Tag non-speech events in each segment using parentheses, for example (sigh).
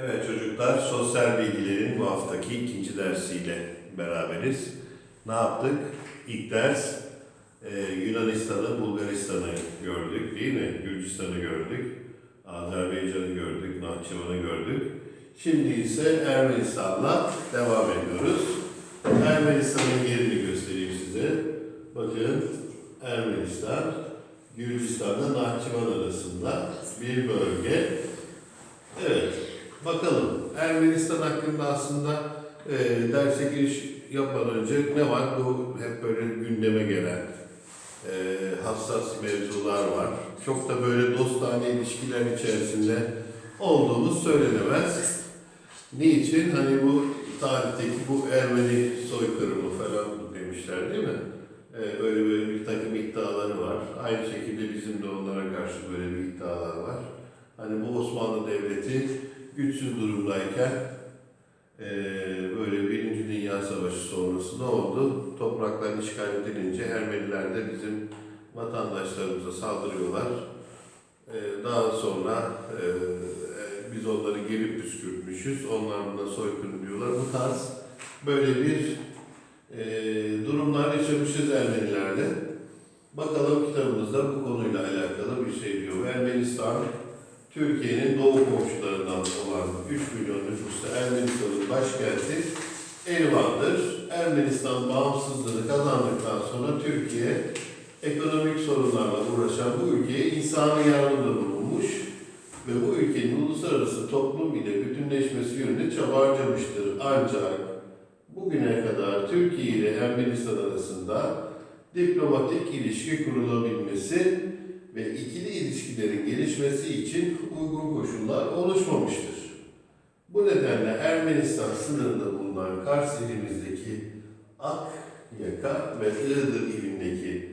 Evet çocuklar, sosyal bilgilerin bu haftaki ikinci dersiyle beraberiz. Ne yaptık? İlk ders e, Yunanistan'ı, Bulgaristan'ı gördük değil mi? Gürcistan'ı gördük, Azerbaycan'ı gördük, Nahçıvan'ı gördük. Şimdi ise Ermenistan'la devam ediyoruz. Ermenistan'ın yerini göstereyim size. Bakın Ermenistan, Gürcistan'la Nahçıvan arasında bir bölge. Bakalım. Ermenistan hakkında aslında e, derse giriş yapmadan önce ne var? Bu hep böyle gündeme gelen e, hassas mevzular var. Çok da böyle dostane ilişkiler içerisinde olduğumuz söylenemez. Niçin? Hani bu tarihteki bu Ermeni soykırımı falan demişler değil mi? E, böyle böyle bir takım iddiaları var. Aynı şekilde bizim de onlara karşı böyle bir iddialar var. Hani bu Osmanlı Devleti güçsüz durumdayken eee, böyle Birinci Dünya Savaşı sonrası ne oldu? Topraklar işgal edilince Ermeniler de bizim vatandaşlarımıza saldırıyorlar. Eee, daha sonra eee, biz onları geri püskürtmüşüz. Onlar buna soykırım diyorlar. Bu tarz böyle bir eee, durumlar yaşamışız Ermenilerle. Bakalım kitabımızda bu konuyla alakalı bir şey diyor. Ermenistan Türkiye'nin doğu komşularından olan 3 milyon nüfuslu Ermenistan'ın başkenti Erivan'dır. Ermenistan bağımsızlığını kazandıktan sonra Türkiye ekonomik sorunlarla uğraşan bu ülkeye insani yardımda bulunmuş ve bu ülkenin uluslararası toplum ile bütünleşmesi yönünde çaba harcamıştır. Ancak bugüne kadar Türkiye ile Ermenistan arasında diplomatik ilişki kurulabilmesi ve ikili ilişkilerin gelişmesi için uygun koşullar oluşmamıştır. Bu nedenle Ermenistan sınırında bulunan Kars ilimizdeki Akyaka ve Iğdır ilindeki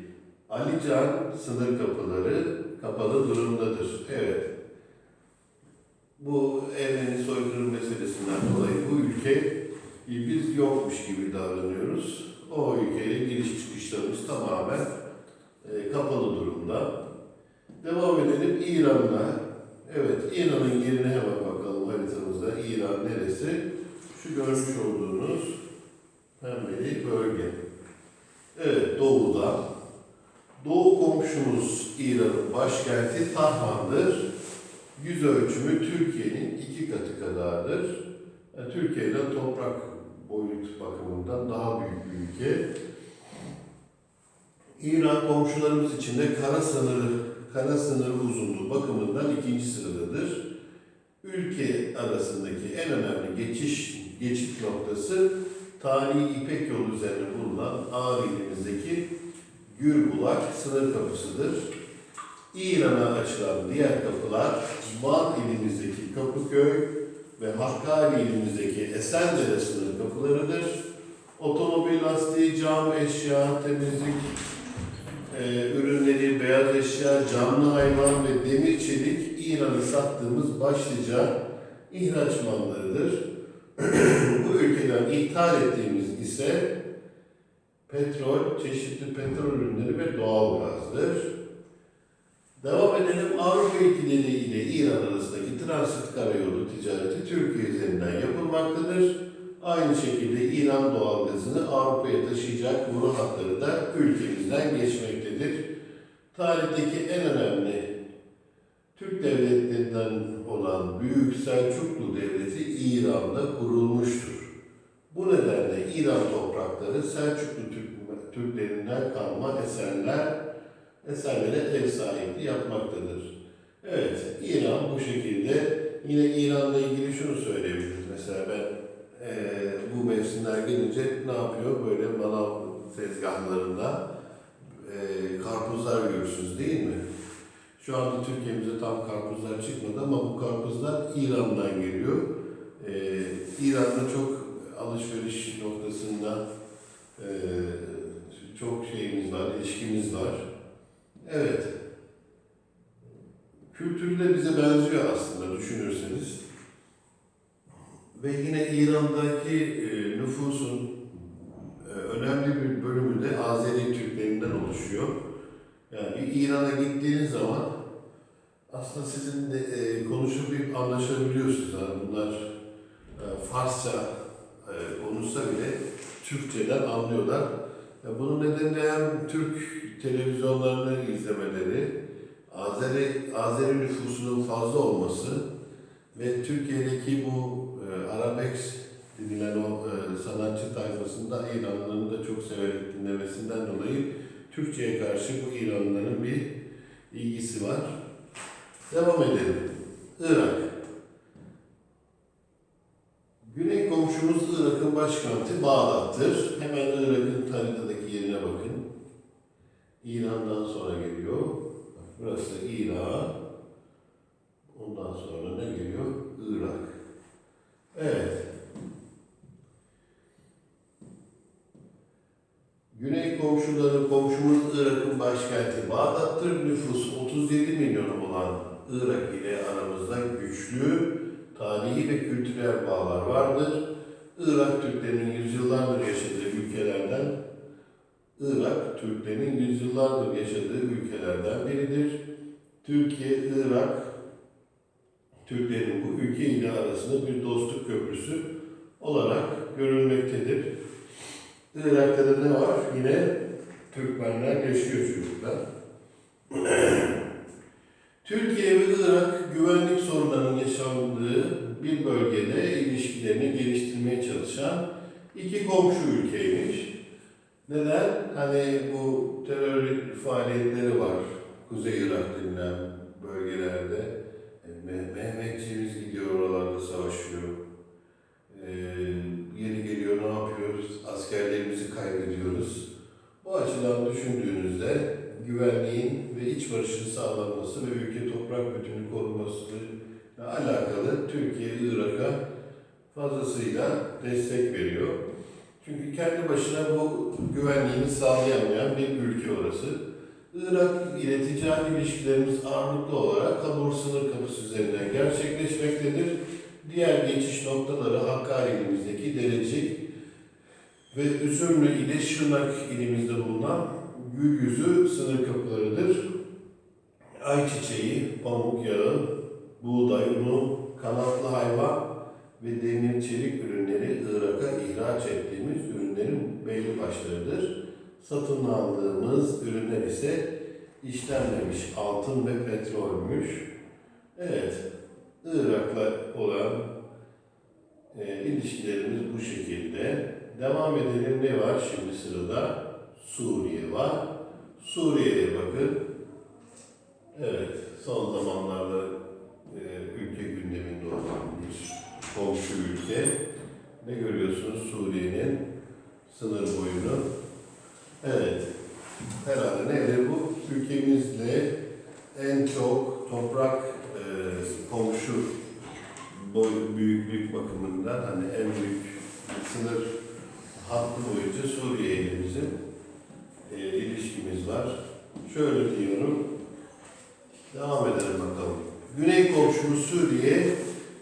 Alican sınır kapıları kapalı durumdadır. Evet. Bu Ermeni soykırım meselesinden dolayı bu ülke biz yokmuş gibi davranıyoruz. O ülkeye giriş çıkışlarımız tamamen e, kapalı durumda. İran'la. Evet, İran'ın yerine hemen bakalım haritamızda. İran neresi? Şu görmüş olduğunuz pembeli bölge. Evet, doğuda. Doğu komşumuz İran'ın başkenti Tahran'dır. Yüz ölçümü Türkiye'nin iki katı kadardır. Yani Türkiye'den toprak boyut bakımından daha büyük bir ülke. İran komşularımız içinde kara sınırı, kara sınırı uzunluğu bakımından ikinci sıradadır. Ülke arasındaki en önemli geçiş geçit noktası tarihi İpek yolu üzerinde bulunan Ağrı Gürbulak sınır kapısıdır. İran'a açılan diğer kapılar Van ilimizdeki Kapıköy ve Hakkari ilimizdeki Esendere sınır kapılarıdır. Otomobil lastiği, cam, eşya, temizlik, e, ürünleri, beyaz eşya, canlı hayvan ve demir çelik İran'a sattığımız başlıca ihraç mallarıdır. (clears throat) Bu ülkeden ithal ettiğimiz ise petrol, çeşitli petrol ürünleri ve doğal gazdır. Devam edelim. Avrupa ülkeleri ile İran arasındaki transit karayolu ticareti Türkiye üzerinden yapılmaktadır. Aynı şekilde İran doğalgazını Avrupa'ya taşıyacak boru hatları da ülkemizden geçmektedir. Tarihteki en önemli Türk devletlerinden olan Büyük Selçuklu Devleti İran'da kurulmuştur. Bu nedenle İran toprakları Selçuklu Türk, Türklerinden kalma eserler, eserlere ev sahipliği yapmaktadır. Evet, İran bu şekilde. Yine İran'la ilgili şunu söyleyebiliriz. Mesela ben eee, bu mevsimler gelince ne yapıyor? Böyle manav tezgahlarında eee, karpuzlar görürsünüz değil mi? Şu anda Türkiye'mize tam karpuzlar çıkmadı ama bu karpuzlar İran'dan geliyor. Eee İran'da çok alışveriş noktasında eee, çok şeyimiz var, ilişkimiz var. Evet. Kültürü de bize benziyor aslında düşünürseniz. Ve yine İran'daki e, nüfusun e, önemli bir bölümü de Azeri Türklerinden oluşuyor. Yani İran'a gittiğiniz zaman Aslında sizin de e, konuşup anlaşabiliyorsunuz. Yani bunlar e, Farsça e, konuşsa bile Türkçeden anlıyorlar. E, bunun nedeni hem Türk televizyonlarını izlemeleri, Azeri, Azeri nüfusunun fazla olması ve Türkiye'deki bu Arabex denilen o e, sanatçı tayfasında İranlıların da çok severek dinlemesinden dolayı Türkçe'ye karşı bu İranlıların bir ilgisi var. Devam edelim. Irak. Güney komşumuz Irak'ın başkenti Bağdat'tır. Hemen Irak'ın haritadaki yerine bakın. İran'dan sonra geliyor. Burası İran. Ondan sonra ne geliyor? Irak. Evet. Komşuları, komşumuz Irak'ın başkenti Bağdat'tır. Nüfus 37 milyon olan Irak ile aramızda güçlü tarihi ve kültürel bağlar vardır. Irak Türklerinin yüzyıllardır yaşadığı ülkelerden Irak Türklerinin yüzyıllardır yaşadığı ülkelerden biridir. Türkiye, Irak Türklerin bu ülke ile arasında bir dostluk köprüsü olarak görülmektedir. Irak'ta da ne var? Yine Türkmenler yaşıyor çocuklar. Türkiye ve Irak güvenlik sorunlarının yaşandığı bir bölgede ilişkilerini geliştirmeye çalışan iki komşu ülkeymiş. Neden? Hani bu terör faaliyetleri var. Kuzey Irak denilen bölgelerde. E, Me- Mehmetçiğimiz gidiyor oralarda savaşıyor. Ee, yeri geliyor ne yapıyoruz? Askerlerimizi kaybediyoruz. Bu açıdan düşündüğünüzde güvenliğin ve iç barışın sağlanması ve ülke toprak bütünlüğü korunmasıyla alakalı Türkiye Irak'a fazlasıyla destek veriyor. Çünkü kendi başına bu güvenliğini sağlayamayan bir ülke orası. Irak ile ticari ilişkilerimiz ağırlıklı olarak Kabul sınır kapısı üzerinden gerçekleşmektedir. Diğer geçiş noktaları Hakkari ilimizdeki Derecik ve Üzümlü ile Şırnak ilimizde bulunan Gülyüzü sınır kapılarıdır. Ayçiçeği, pamuk yağı, buğday unu, kanatlı hayvan ve demir çelik ürünleri Irak'a ihraç ettiğimiz ürünlerin belli başlarıdır. Satın aldığımız ürünler ise işlenmemiş altın ve petrolmüş. Evet, Irak'la olan e, ilişkilerimiz bu şekilde. Devam edelim. Ne var şimdi sırada? Suriye var. Suriye'ye bakın. Evet, son zamanlarda e, ülke gündeminde olan bir komşu ülke. Ne görüyorsunuz Suriye'nin sınır boyunu? Evet, herhalde nedir bu? Ülkemizle en çok toprak e, komşu boy büyüklük bakımından hani en büyük sınır hattı boyunca Suriye ile e, ilişkimiz var. Şöyle diyorum. Devam edelim bakalım. Güney komşumuz Suriye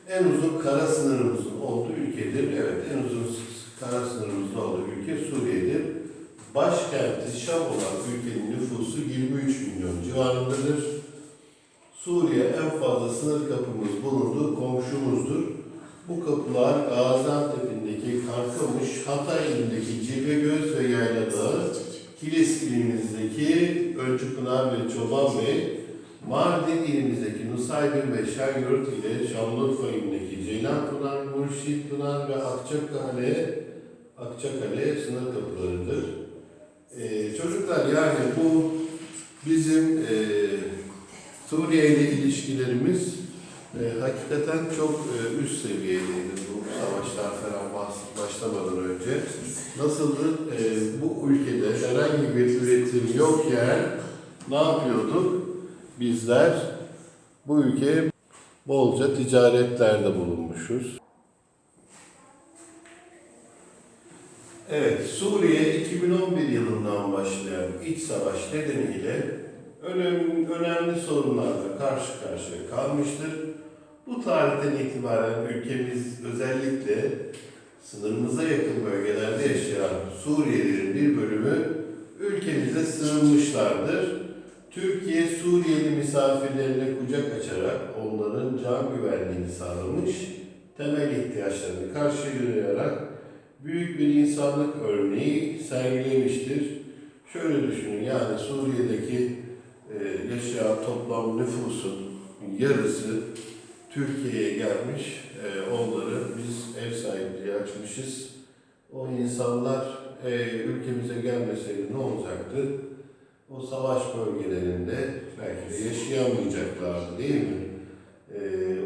en uzun kara sınırımızın olduğu ülkedir. Evet en uzun kara sınırımızın olduğu ülke Suriye'dir. Başkenti Şam olan ülkenin nüfusu 23 milyon civarındadır. Suriye en fazla sınır kapımız bulunduğu komşumuzdur. Bu kapılar Gaziantep'indeki Karkamış, Hatay ilindeki Cilvegöz ve Yayla Dağı, Kilis ilimizdeki Ölçüpınar ve Çoban Bey, Mardin ilimizdeki Nusaybin ve Şeryurt ile Şanlıurfa ilindeki Ceylanpınar, Murşitpınar ve Akçakale, Akçakale sınır kapılarıdır. Ee, çocuklar yani bu bizim e, Suriye ile ilişkilerimiz e, hakikaten çok e, üst seviyedeydi bu savaşlar falan baş- başlamadan önce. Nasıldı? E, bu ülkede herhangi bir üretim yokken ne yapıyorduk? Bizler bu ülkeye bolca ticaretlerde bulunmuşuz. Evet, Suriye 2011 yılından başlayan iç savaş nedeniyle önemli, önemli sorunlarla karşı karşıya kalmıştır. Bu tarihten itibaren ülkemiz özellikle sınırımıza yakın bölgelerde yaşayan Suriyelilerin bir bölümü ülkemize sığınmışlardır. Türkiye Suriyeli misafirlerine kucak açarak onların can güvenliğini sağlamış, temel ihtiyaçlarını karşılayarak büyük bir insanlık örneği sergilemiştir. Şöyle düşünün yani Suriye'deki e, yaşayan toplam nüfusun yarısı Türkiye'ye gelmiş. E, onları biz ev sahipliği açmışız. O insanlar ülkemize gelmeseydi ne olacaktı? O savaş bölgelerinde belki de yaşayamayacaklardı değil mi? E,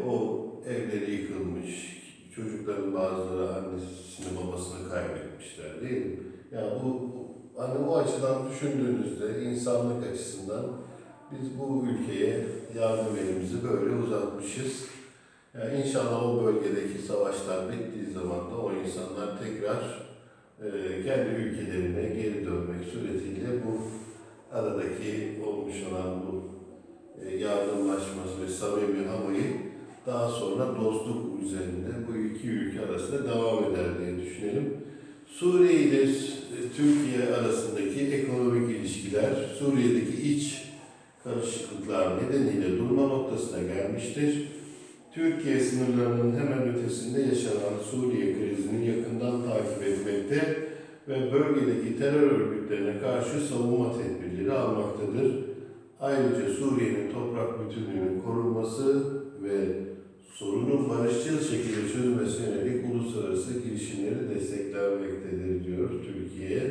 o evleri yıkılmış, çocukların bazıları annesini babasını kaybetmişler değil mi? Yani bu hani o açıdan düşündüğünüzde insanlık açısından biz bu ülkeye yardım elimizi böyle uzatmışız. Yani inşallah o bölgedeki savaşlar bittiği zaman da o insanlar tekrar e, kendi ülkelerine geri dönmek suretiyle bu aradaki olmuş olan bu e, yardımlaşması ve samimi havayı daha sonra dostluk üzerinde bu iki ülke arasında devam eder diye düşünelim. Suriye ile e, Türkiye arasındaki ekonomik ilişkiler, Suriye'deki iç karışıklıklar nedeniyle durma noktasına gelmiştir. Türkiye sınırlarının hemen ötesinde yaşanan Suriye krizini yakından takip etmekte ve bölgedeki terör örgütlerine karşı savunma tedbirleri almaktadır. Ayrıca Suriye'nin toprak bütünlüğünün korunması ve sorunun barışçıl şekilde çözülmesine yönelik uluslararası girişimleri desteklenmektedir diyor Türkiye.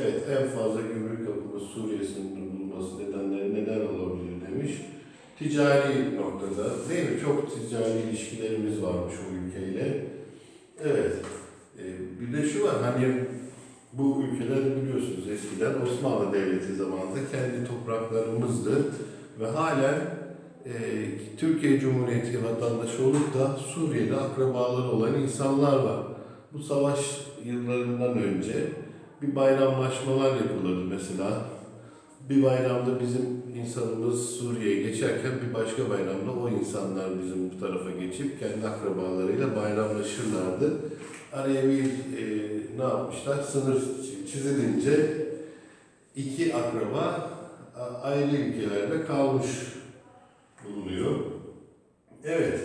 Evet en fazla gümrük kapımız Suriye sınırının bulunması nedenleri neden olabilir demiş. Ticari noktada değil mi? Çok ticari ilişkilerimiz varmış o ülkeyle. Evet. Ee, bir de şu var hani bu ülkeler biliyorsunuz eskiden Osmanlı Devleti zamanında kendi topraklarımızdı ve halen e, Türkiye Cumhuriyeti vatandaşı olup da Suriye'de akrabaları olan insanlar var. Bu savaş yıllarından önce bir bayramlaşmalar yapılırdı mesela. Bir bayramda bizim insanımız Suriye'ye geçerken bir başka bayramda o insanlar bizim bu tarafa geçip kendi akrabalarıyla bayramlaşırlardı. Araya bir e, ne yapmışlar? Sınır çi- çizilince iki akraba ayrı ülkelerde kalmış bulunuyor. Evet.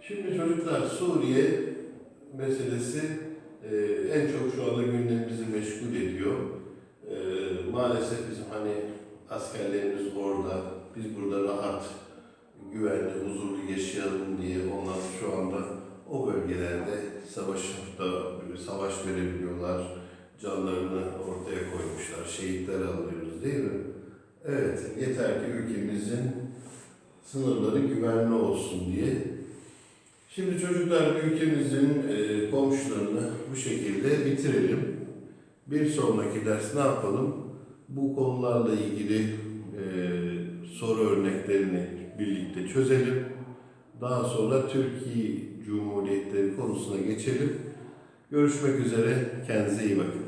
Şimdi çocuklar Suriye meselesi e, en çok şu anda gündemimizi meşgul ediyor. Maalesef bizim hani askerlerimiz orada, biz burada rahat, güvenli, huzurlu yaşayalım diye onlar şu anda o bölgelerde savaşta savaş verebiliyorlar. Canlarını ortaya koymuşlar. Şehitler alıyoruz değil mi? Evet, yeter ki ülkemizin sınırları güvenli olsun diye. Şimdi çocuklar ülkemizin e, komşularını bu şekilde bitirelim. Bir sonraki ders ne yapalım? Bu konularla ilgili e, soru örneklerini birlikte çözelim. Daha sonra Türkiye Cumhuriyetleri konusuna geçelim. Görüşmek üzere. Kendinize iyi bakın.